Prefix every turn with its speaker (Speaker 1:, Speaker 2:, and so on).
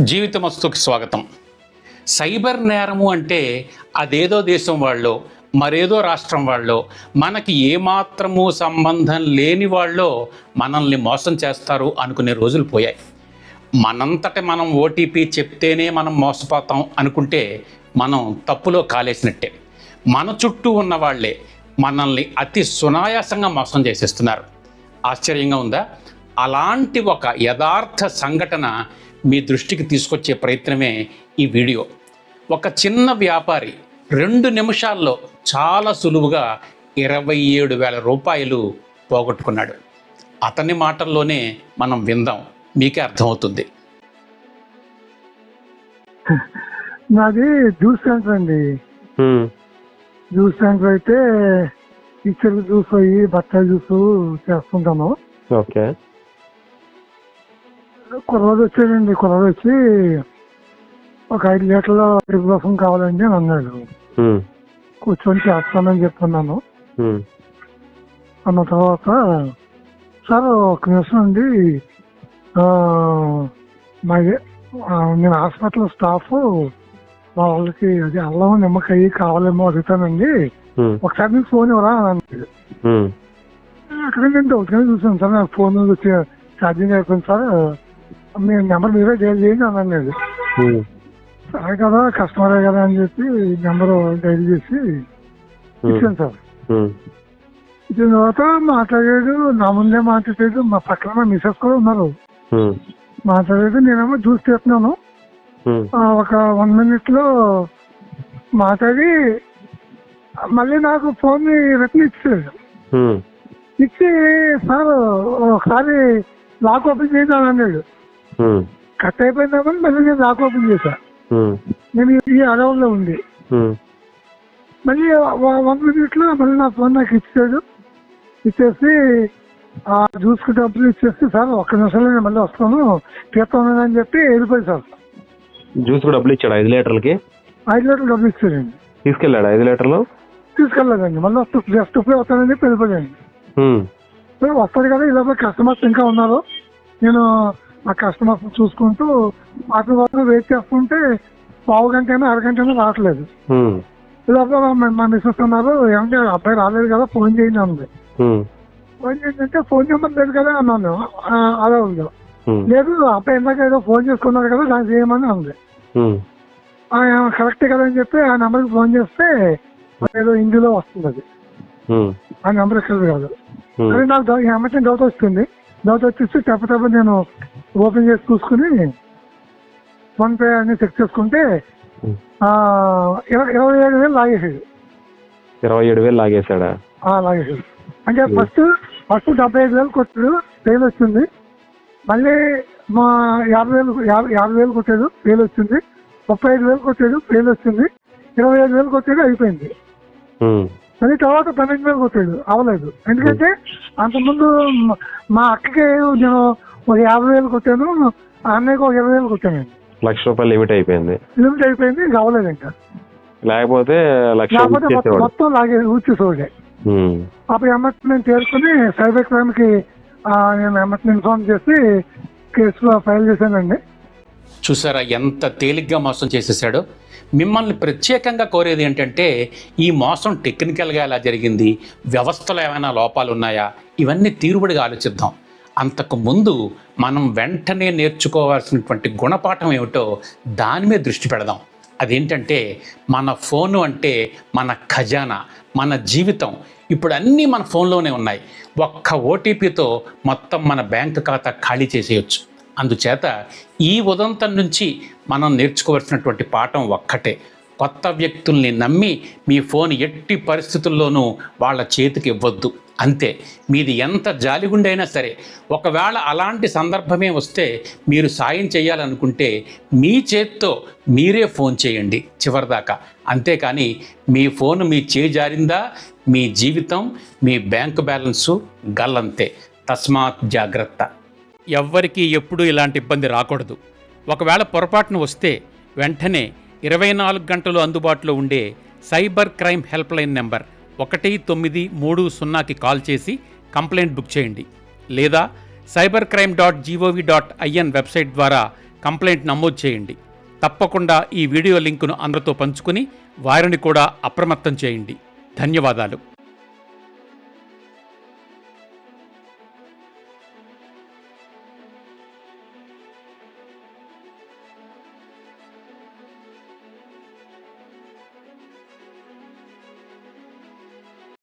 Speaker 1: జీవితమస్తుకి స్వాగతం. సైబర్ నేరము అంటే అదేదో దేశం వాళ్ళు మరేదో రాష్ట్రం వాళ్ళు మనకి ఏమాత్రము సంబంధం లేని వాళ్ళు మనల్ని మోసం చేస్తారు అనుకునే రోజులు పోయాయి. మనంతట మనం ఓటీపీ చెప్తేనే మనం మోసపోతాం అనుకుంటే మనం తప్పులో కాలేసినట్టే. మన చుట్టూ ఉన్న వాళ్ళే మనల్ని అతి సునాయాసంగా మోసం చేసేస్తున్నారు. ఆశ్చర్యంగా ఉందా? అలాంటి ఒక యథార్థ సంఘటన మీ దృష్టికి తీసుకొచ్చే ప్రయత్నమే ఈ వీడియో. ఒక చిన్న వ్యాపారి రెండు నిమిషాల్లో చాలా సులువుగా ఇరవై ఏడు వేల రూపాయలు పోగొట్టుకున్నాడు. అతని మాటల్లోనే మనం విందాం. మీకే అర్థమవుతుంది.
Speaker 2: నాది జ్యూస్ సెంటర్ అండి. జ్యూస్ సెంటర్ అయితే కిచెన్ జ్యూస్ అయ్యి బత్తాయి జ్యూస్ చేస్తుంటాము
Speaker 3: ఓకే.
Speaker 2: కుర్రోడు వచ్చాడండి కుర్రోడు వచ్చి ఒక ఐదు లీటర్ల రసం కావాలండి అని అన్నాడు. కూర్చొని చేస్తానని చెప్తున్నాను అన్న తర్వాత సార్ ఒక నిమిషం అండి నేను హాస్పిటల్ స్టాఫ్ మా వాళ్ళకి అది అల్లం నిమ్మకాయ కావాలేమో అడుగుతానండి. ఒకసారి నీకు ఫోన్ ఇవ్వరా? అని అన్నాడు. అక్కడ నేను డౌట్గానే చూసాను సార్ నాకు ఫోన్ వచ్చి ఛార్జింగ్ అయిపోయింది సార్. మీ నెంబర్ మీరే డైల్ చేయండి అని అన్నాడు.
Speaker 3: ఉమ్,
Speaker 2: సరే కదా కస్టమరే కదా అని చెప్పి నెంబర్ డైల్ చేసి ఇచ్చాను సార్. ఇచ్చిన తర్వాత మాట్లాడాడు నా ముందే మాట్లాడాడు మా పక్కన మా మిసెస్ కూడా ఉన్నారు.
Speaker 3: ఉమ్,
Speaker 2: మాట్లాడాడు నేనేమో జ్యూస్ చేస్తున్నాను ఆ, ఒక వన్ మినిట్లో మాట్లాడి మళ్ళీ నాకు ఫోన్ రిటర్న్ ఇచ్చాడు ఇచ్చి సార్ ఒకసారి లాక్ ఓపెన్ చేయండి కట్ అయిపోయిందామని మళ్ళీ నేను లాక్ ఓపెన్ చేశా. నేను ఈ అడవుల్లో ఉంది
Speaker 3: ఉమ్,
Speaker 2: మళ్ళీ వన్ మినిట్లో మళ్ళీ నా ఫోన్ నాకు ఇచ్చాడు ఇచ్చేసి ఆ జ్యూస్కి డబ్బులు ఇచ్చేసి సార్ ఒక్క నిమిషంలో నేను మళ్ళీ వస్తాను. తీస్తాను అని చెప్పి వెళ్ళిపోయి సార్.
Speaker 3: జ్యూస్ కూడా డబ్బులు ఇచ్చాడు ఐదు లీటర్లకి?
Speaker 2: ఐదు లీటర్లు డబ్బులు ఇచ్చాడండి
Speaker 3: తీసుకెళ్ళాడు ఐదు లీటర్లు?
Speaker 2: తీసుకెళ్ళలేదండి మళ్ళీ వస్తూ జస్ట్ ఇప్పుడు వస్తానని చెప్పి వెళ్ళిపోయాడండి. సరే వస్తాడు కదా ఇలా కస్టమర్స్ ఇంకా ఉన్నారు. నేను ఆ కస్టమర్స్ చూసుకుంటూ అతని వరకు వెయిట్ చేస్తుంటే పావు గంట అయినా అరగంట అయినా రావట్లేదు. మా- మిస్సెస్ ఉన్నారు ఏమంటే అబ్బాయి రాలేదు కదా ఫోన్ చేయండి అంది
Speaker 3: ఉమ్,
Speaker 2: ఫోన్ చేయండి అంటే ఫోన్ నెంబర్ లేదు కదా అన్నాను. "ఆ, అదే ఉంది. లేదు అబ్బాయి ఇందాక ఏదో ఫోన్ చేసుకున్నారు కదా దాన్ని చేయమని అంది
Speaker 3: ఉమ్,
Speaker 2: "ఆ, కరెక్టే కదా అని చెప్పి ఆ నెంబర్కి ఫోన్ చేస్తే ఏదో హిందీలో వస్తుంది అది. ఆ నెంబర్ ఇక్కడ కాదు. అదే నాకు ఏమంటే డౌట్ వస్తుంది. డౌట్ వచ్చేసి తప్ప తప్ప నేను ఓపెన్ చేసి చూసుకుని ఫోన్ పే అన్ని చెక్ చేసుకుంటే ఇరవై ఏడు వేలు లాగేసాడు
Speaker 3: ఇరవై ఏడు వేలు లాగేశాడా?
Speaker 2: ఆ, లాగేసాడు అంటే ఫస్ట్ ఫస్ట్ డెబ్బై ఐదు వేలు కొట్టాడు ఫెయిల్ వచ్చింది. మళ్ళీ మా యాభై వేలు యాభై వేలు కొట్టాడు ఫెయిల్ వచ్చింది. ముప్పై ఐదు వేలు కొట్టాడు ఫెయిల్ వచ్చింది. ఇరవై ఐదు వేలు కొట్టాడు అయిపోయింది. మళ్ళీ తర్వాత పన్నెండు వేలు కొట్టాడు అవ్వలేదు. ఎందుకంటే అంతకుముందు మా అక్కకి నేను ఒక యాభై వేలు కొట్టాను అన్నయ్యకి ఒక ఇరవై వేలు కొట్టాను
Speaker 3: లక్ష రూపాయలు లిమిట్ అయిపోయింది.
Speaker 2: లిమిట్ అయిపోయింది ఇంకా అవ్వలేదు ఇంకా.
Speaker 3: లేకపోతే లక్ష
Speaker 2: లేకపోతే మొత్తం మొత్తం లాగే ఊడ్చేసేవాడే
Speaker 3: ఉమ్,
Speaker 2: అప్పుడు ఎమ్మటి నేను చేరుకుని సైబర్ క్రైమ్కి ఆ, నేను ఎమ్మటిని ఇన్ఫార్మ్ చేసి కేసులో ఫైల్ చేశానండి.
Speaker 1: చూసారా ఎంత తేలిగ్గా మోసం చేసేసాడో. మిమ్మల్ని ప్రత్యేకంగా కోరేది ఏంటంటే ఈ మోసం టెక్నికల్గా ఎలా జరిగింది వ్యవస్థలో ఏమైనా లోపాలు ఉన్నాయా ఇవన్నీ తీరుబడిగా ఆలోచిద్దాం. అంతకు ముందు మనం వెంటనే నేర్చుకోవాల్సినటువంటి గుణపాఠం ఏమిటో దాని మీద దృష్టి పెడదాం. అదేంటంటే మన ఫోను అంటే మన ఖజానా మన జీవితం. ఇప్పుడు అన్నీ మన ఫోన్లోనే ఉన్నాయి. ఒక్క ఓటీపీతో మొత్తం మన బ్యాంక్ ఖాతా ఖాళీ చేసేయచ్చు. అందుచేత ఈ ఉదంతం నుంచి మనం నేర్చుకోవాల్సినటువంటి పాఠం ఒక్కటే. కొత్త వ్యక్తుల్ని నమ్మి మీ ఫోన్ ఎట్టి పరిస్థితుల్లోనూ వాళ్ళ చేతికి ఇవ్వద్దు. అంతే. మీది ఎంత జాలిగుండైనా సరే ఒకవేళ అలాంటి సందర్భమే వస్తే మీరు సాయం చేయాలనుకుంటే మీ చేత్తో మీరే ఫోన్ చేయండి చివరిదాకా. అంతేకాని మీ ఫోన్ మీ చేజారిందా జారిందా మీ జీవితం మీ బ్యాంకు బ్యాలెన్సు గల్లంతే. తస్మాత్ జాగ్రత్త. ఎవ్వరికీ ఎప్పుడూ ఇలాంటి ఇబ్బంది రాకూడదు. ఒకవేళ పొరపాటున వస్తే వెంటనే ఇరవై నాలుగు గంటలు అందుబాటులో ఉండే సైబర్ క్రైమ్ హెల్ప్లైన్ నెంబర్ ఒకటి తొమ్మిది మూడు సున్నాకి కాల్ చేసి కంప్లైంట్ బుక్ చేయండి. లేదా cyber crime dot GOV dot IN website ద్వారా కంప్లైంట్ నమోదు చేయండి. తప్పకుండా ఈ వీడియో లింకును అందరితో పంచుకుని వారిని కూడా అప్రమత్తం చేయండి. ధన్యవాదాలు.